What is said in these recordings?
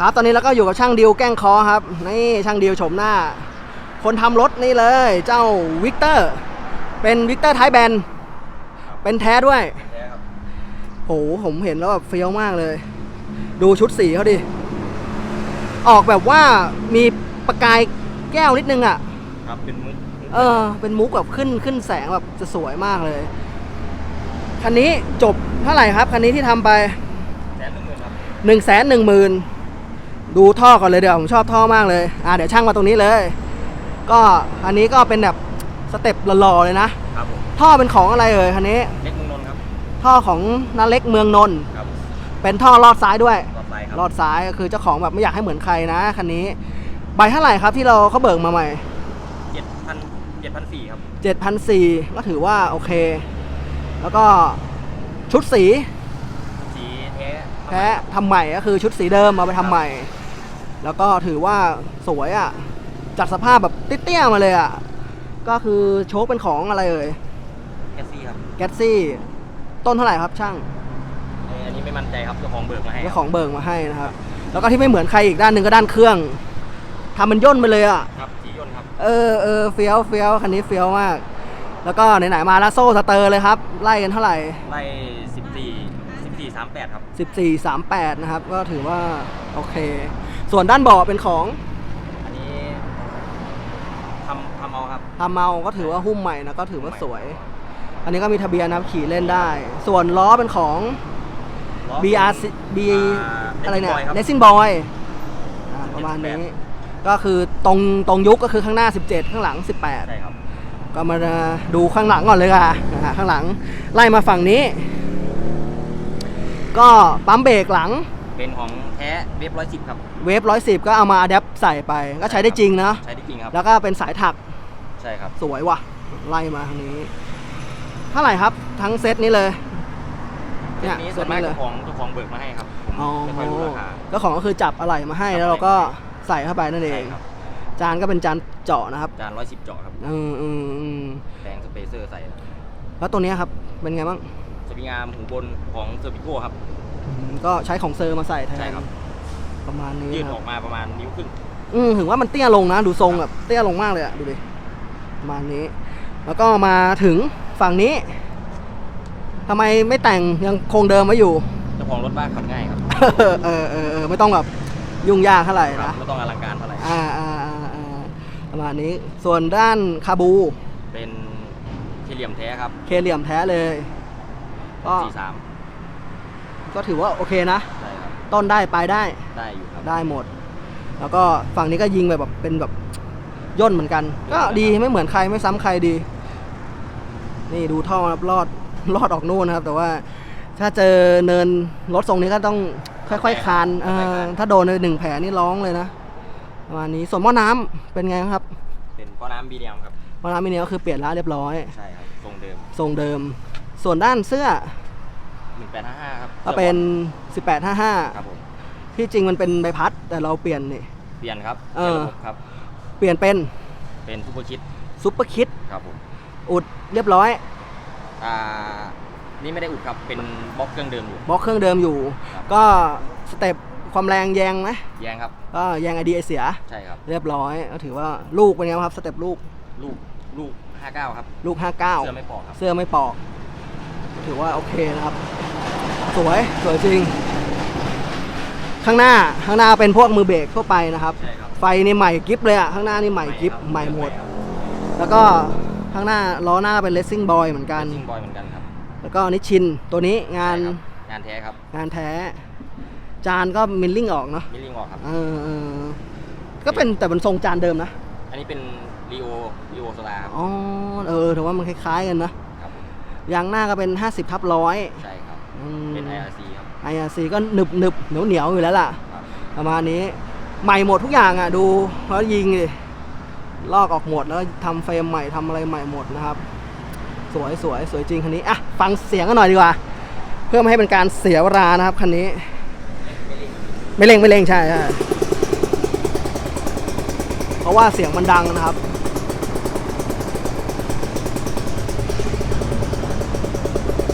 ครับตอนนี้เราก็อยู่กับช่างดิวแกล้งคอครับนี่ช่างดิวโฉมหน้า คนทำรถนี่เลย เจ้าวิกเตอร์ เป็นวิกเตอร์ไทแบนเป็นแท้ด้วยแท้ครับโหผมเห็นแล้วแบบเฟี้ยวมากเลย ดูชุดสีเขาดิ ออกแบบว่ามีประกายแก้วนิดนึงอะ ครับเป็นมุกเออ เป็นมุกแบบขึ้นขึ้นแสงแบบจะสวยมากเลย คันนี้จบเท่าไหร่ครับ คันนี้ที่ทำไปแสนหนึ่งหมื่นครับหนึ่งแสนหนึ่งหมื่น ดูท่อก่อนเลยเดี๋ยวผมชอบท่อมากเลยอ่าเดี๋ยวช่างมาตรงนี้เลย ก็อันนี้ก็เป็นแบบสเต็ปหล่อๆเลยนะครับผมท่อเป็นของอะไรเอ่ยคันนี้ เล็กเมืองนนท์ครับท่อของนาเล็กเมืองนนท์ครับเป็นท่อลอดซ้ายด้วย ต่อไปครับลอดซ้ายก็คือเจ้าของแบบไม่อยากให้เหมือนใครนะคันนี้ใบเท่าไหร่ครับที่เราเขาเบิกมาใหม่ เจ็ดพันเจ็ดพันสี่ครับ7,400ก็ถือว่าโอเค แล้วก็ชุดสีสีแท้แท้ทำใหม่ก็คือชุดสีเดิมเอาไปทำใหม่ แล้วก็ถือว่าสวยอะ จัดสภาพแบบเตี้ยๆมาเลยอะ ก็คือโชคเป็นของอะไรเอ่ยแคสซี่ครับแกตซี่ ต้นเท่าไหร่ครับช่างเอ่ออันนี้ไม่มั่นใจครับเจ้าของเบิกมาให้เจ้าของเบิกมาให้นะครับ แล้วก็ที่ไม่เหมือนใครอีกด้านหนึ่งก็ด้านเครื่องทำมันย่นไปเลยอะ ครับสียนต์ครับเออเออเฟี้ยวเฟี้ยวคันนี้เฟี้ยวมาก แล้วก็ไหนๆมาแล้วโซ่สเตอร์เลยครับ ไล่กันเท่าไหร่ ไล่สิบสี่สิบสี่สามแปดครับ 14 38 นะครับ ก็ถือว่า โอเค ส่วนด้านเบาะเป็นของอันนี้ทำทำเอาครับ ทำเมาก็ถือว่าหุ้มใหม่นะก็ถือว่าสวย อันนี้ก็มีทะเบียนนะครับขี่เล่นได้ ส่วนล้อเป็นของล้อ BRC B อ่าอะไรเนี่ย Racing Boy ครับ Racing Boy อ่าประมาณนี้ ก็คือตรงตรงยุคก็คือข้างหน้า 17 ข้างหลัง18ใช่ครับก็มาดูข้างหลังก่อนเลยค่ะนะฮะข้างหลังไล่มาฝั่งนี้ ก็ปั๊มเบรกหลัง เป็นของแท้เว็บร้อยสิบครับ เวฟร้อยสิบก็เอามาอัดแอปใส่ไป ก็ใช้ได้จริงนะ ใช้ได้จริงครับ แล้วก็เป็นสายถัก ใช่ครับ สวยว่ะ ไล่มาทางนี้ เท่าไหร่ครับ ทั้งเซตนี้เลย เนี่ยนี้เซส่วตนมากนี้เลยเจ้าของเจ้าของเบิกมาให้ครับผมอ๋อไม่ค่อยรู้ราคาเจ้าของก็คือจับอะไรมาให้แล้วเราก็ใส่เข้าไปนั่นเอใช่งครับจานก็เป็นจานเจาะนะครับ จานร้อยสิบเจาะครับ อืมอืมอืมแปลงสเปเซอร์ใส่ แล้วตัวเนี้ยครับ เป็นไงบ้างสวิงอาร์มหูบนของเซอร์บิโก้ครับอืม ก็ใช้ของเซอร์มาใส่แทนใช่ครับ ประมาณนี้ยืดนะคอรัอบกมาประมาณนิ้วครึ่ง อืมถึงว่ามันเตี้ยลงนะ ดูทรงแบบเตี้ยลงมากเลยอะดูดิประมาณนี้ แล้วก็มาถึงฝั่งนี้ทำไมไม่แต่งยังคงเดิมไว้อยู่ เจ้าของรถบ้านขับง่ายครับเออเออเออเออไม่ต้องแบบยุ่งยากเท่าไหร่ครับนะ ไม่ต้องอลังการเท่าไหร่อ่าอ่าอ่าอ่าประมาณนี้ ส่วนด้านคาบู เป็นเคเหลี่ยมแท้ครับเคเหลี่ยมแท้เลย ก็ สี่สาม ก็ถือว่าโอเคนะใช่ครับต้นได้ปลายได้ได้อยู่ครับ ได้หมด แล้วก็ฝั่งนี้ก็ยิงแบบเป็นแบบย่นเหมือนกัน ก็ดีไม่เหมือนใครไม่ซ้ำใครดี นี่ดูท่อครับรอดรอดออกนู่นนะครับ แต่ว่าถ้าเจอเนินรถทรงนี้ก็ต้องค่อยๆคานเออถ้าโดนในหนึ่งแผลนี่ร้องเลยนะประมาณนี้ส่วนหม้อน้ำเป็นไงครับเป็นก้อน้ำบีเดียมครับ หม้อน้ำมินิก็คือเปลี่ยนแล้วเรียบร้อย ใช่ครับทรงเดิมทรงเดิม ส่วนด้านเสื้อ หนึ่งแปดห้าห้าครับก็เป็นครับ1855ผมที่จริงมันเป็นใบพัดแต่เราเปลี่ยนนี่ เปลี่ยนครับเออปลี่ยนระบบครับ เปลี่ยนเป็นเป็นซูเปอร์ชิดซุปเปอร์คิดครับผมอุดเรียบร้อยอ่านี่ไม่ได้อุดครับเป็นบล็อกเครื่องเดิมอยู่ บล็อกเครื่องเดิมอยู่ ครับ ก็สเต็ปความแรงแยงไหมแยงครับก็แยงไอเดียเสีย ใช่ครับ เรียบร้อยก็ถือว่าลูกเป็นไงครับสเต็ปลูกลูกลูกห้าเก้าครับลูก 59 เสื้อไม่ปอกครับเสื้อไม่ปอก ถือว่าโอเคนะครับ สวยสวยจริง ข้างหน้าข้างหน้าเป็นพวกมือเบรกทั่วไปนะครับ ใช่ครับ ไฟนี่ใหม่กิฟเลยอะข้างหน้านี่ใหม่กิฟครับใหม่หมด แล้วก็ข้างหน้าล้อหน้าเป็นเลสซิ่งบอยเหมือนกันซิงบอยเหมือนกันครับแล้วก็นิชชินตัวนี้งานใช่ครับงานแท้ครับงานแท้ จานก็มิลลิ่งออกเนาะมิลลิงออกครับ เออเออก็เป็นแต่เป็นทรงจานเดิมนะ อันนี้เป็นรีโอรีโอโซลาครับ อ๋อเออถือว่ามันคล้ายๆกันนะครับผม ยางหน้าก็เป็น 50ทับร้อยใช่ครับอืมเป็น IRC ครับ IRC ก็หนึบหนึบเหนียวเหนียวๆอยู่แล้วล่ะครับประมาณนี้ ใหม่หมดทุกอย่างอะ ดูแล้วยิงดิลอกออกหมดแล้วทำเฟรมใหม่ทำอะไรใหม่หมดนะครับ สวยสวยสวยจริงคันนี้อะฟังเสียงกันหน่อยดีกว่า เพื่อไม่ให้เป็นการเสียเวลานะครับคันนี้ ไม่เร่งไม่เร่งใช่ใช่เพราะว่าเสียงมันดังนะครับ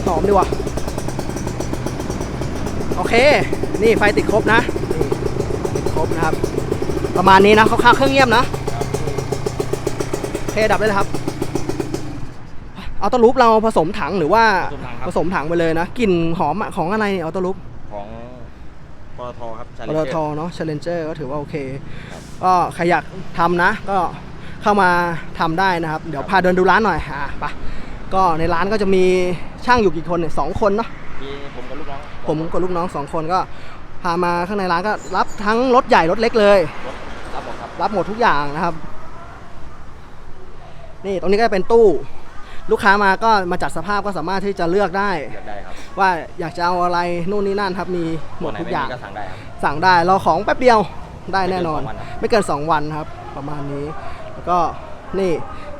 ห อมดีว่ะโอเค นี่ไฟติดครบนะนี่เป็นครบนะครับ ประมาณนี้นะคร่าเครื่องเงียบนะโอเคดับได้เลยครับ เอาตลูปเราผสมถังหรือว่าผสมถังครับ ผสมถังไปเลยนะกลิ่นหอมอะของอะไรเนี่ยเอาตลูป ของปตทครับ ป Challenger ตทเนาะ Challenger ก็ถือว่าโอเค ก็ใครอยากทำนะ ก็เข้ามาทำได้นะครับ เดี๋ยวพาเดินดูร้านหน่อยอะไป ก็ในร้านก็จะมีช่างอยู่กี่คนเนี่ยสองคนเนาะมีผมกับลูกน้องผมกับลูกน้องสองคนก็พามาข้างในร้านก็รับทั้งรถใหญ่รถเล็กเลยรถรับหมดครับรับหมดทุกอย่างนะครับ นี่ตรงนี้ก็เป็นตู้ ลูกค้ามาก็มาจัดสภาพก็สามารถที่จะเลือกได้ เลือกได้ครับ ว่าอยากจะเอาอะไรนู่นนี่นั่นครับ มีหมดตัวไหนทุกไม่อย่างมีก็สั่งได้ครับสั่งได้รอของแป๊บเดียวได้แน่นอน ไม่เกินสองวันครับไม่เกิน2วันครับ ประมาณนี้ แล้วก็นี่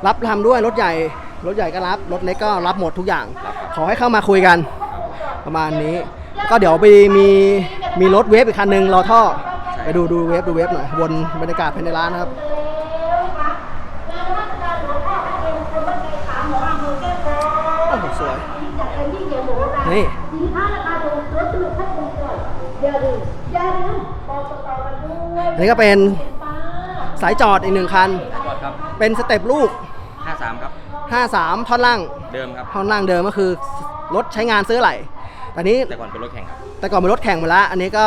รับทำด้วยรถใหญ่ รถใหญ่ก็รับ รถเล็กก็รับหมดทุกอย่างรับครับขอให้เข้ามาคุยกัน ประมาณนี้ ก็เดี๋ยวไปมีมีรถเวฟอีกคันหนึ่งรอท่อ ไปดูดูเวฟดูเวฟหน่อยวนบรรยากาศภายในร้านนะครับโอ้โหสวย นี่อันนี้ก็เป็นสายจอดอีกหนึ่งคันจอดครับเป็นสเต็ปลูก 53ครับ53ท่อนล่างเดิมครับท่อนล่างเดิมก็คือรถใช้งานซื้ออะไหล่แต่นี้แต่ก่อนเป็นรถแข่งครับแต่ก่อนเป็นรถแข่งมาแล้วอันนี้ก็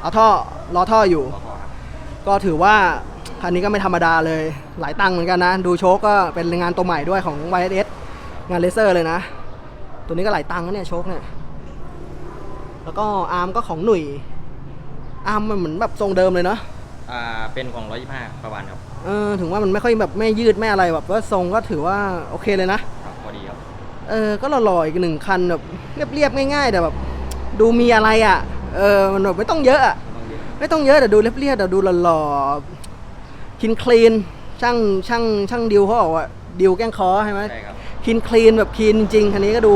เอาท่อรอท่ออยู่รอพอครับก็ถือว่าคันนี้ก็ไม่ธรรมดาเลยหลายตังค์เหมือนกันนะ ดูโชคก็เป็นงานตัวใหม่ด้วยของ YS งานเลเซอร์เลยนะ ตัวนี้ก็หลายตังค์นะเนี่ยโชคเนี่ยแล้วก็อาร์มก็ของหนุ่ยอาร์มมันเหมือนแบบทรงเดิมเลยเนาะอ่าเป็นของ 125 ประมาณครับ เออถึงว่ามันไม่ค่อยแบบไม่ยืดไม่อะไรแบบว่าทรงก็ถือว่าโอเคเลยนะ ครับพอดีครับ เออก็หล่อๆอีกหนึ่งคันแบบเรียบๆง่ายๆแต่แบบ ดูมีอะไรอะ เออมันแบบไม่ต้องเยอะอะต้องเรียนไม่ต้องเยอะแต่ดูเรียบๆแต่ดูหล่อๆคินคลีนช่างช่างช่างดิวเขาบอกว่าดิวแกล้งคอใช่ไหมใช่ครับ คินคลีนแบบคีนจริงคันนี้ก็ดู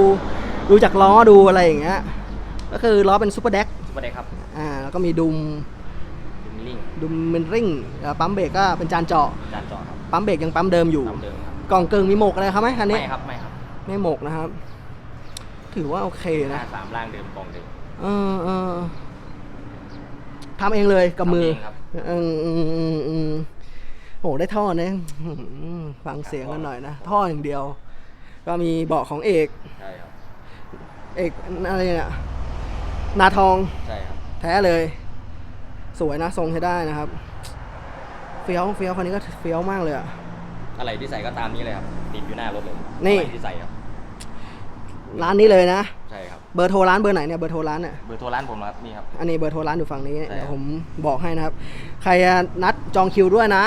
ดูจากล้อดูอะไรอย่างเงี้ยก็คือล้อเป็นซูเปอร์เด็ก สวัสดีครับ อ่าแล้วก็มีดุม ดูมิลลิ่งดุมเมนริงแล้วปั๊มเบรกก็เป็นจานเจาะจานจอดครับปั๊มเบรกยังปั๊มเดิมอยู่ตามเดิมครับกล่องเกิงมีหมกอะไรครับไหมคันนี้ไม่ครับไม่ครับไม่หมกนะครับ ถือว่าโอเคนะ53ล่างเดิมกองเดิมเออเออทำเองเลยกับมือทำเองครับเอออืมอืมอืมโอ้ได้ท่อนะอื้อหือฟังเสียงกันหน่อยนะท่ออย่างเดียว ก็มีเบาะของเอกใช่ครับเอกอะไรเนี่ยนาทองใช่ครับแท้เลย สวยนะทรงใช้ได้นะครับเฟี้ยวเฟี้ยวคันนี้ก็เฟี้ยวมากเลยอะอะไรที่ใส่ก็ตามนี้เลยครับติดอยู่หน้ารถเลยนี่ อะไรที่ใส่ครับร้านนี้เลยนะ ใช่ครับเบอร์โทรร้านเบอร์ไหนเนี่ยเบอร์โทรร้านเนี่ยเบอร์โทรร้านผมนะครับนี่ครับ อันนี้เบอร์โทรร้านอยู่ฝั่งนี้ใช่เดี๋ยวครับผมบอกให้นะครับ ใครนัดจองคิวด้วยนะ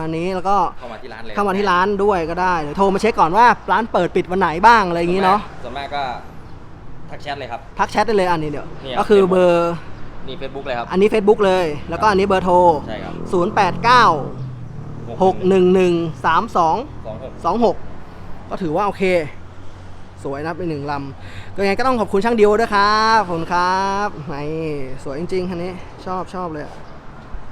วันนี้แล้วก็เข้ามาที่ร้านเลยเข้ามาที่ร้านด้วยก็ได้เดี๋ยวโทรมาเช็คก่อนว่าร้านเปิดปิดวันไหนบ้างอะไรอย่างนี้เนาะส่วนมากก็ทักแชทเลยครับ ทักแชทได้เลยอันนี้เดี๋ยวนี่ครับก็คือเบอร์ นี่เฟซบุ๊กเลยครับ อันนี้ Facebook เลย แล้วก็อันนี้เบอร์โทร ใช่ครับ089 611 32 สองหก26 ก็ถือว่าโอเค สวยนะเป็นหนึ่งลำ ก็ยังไงก็ต้องขอบคุณช่างดิวด้วยครับขอบคุณครับนี่สวยจริงๆคันนี้ชอบชอบเลยอะ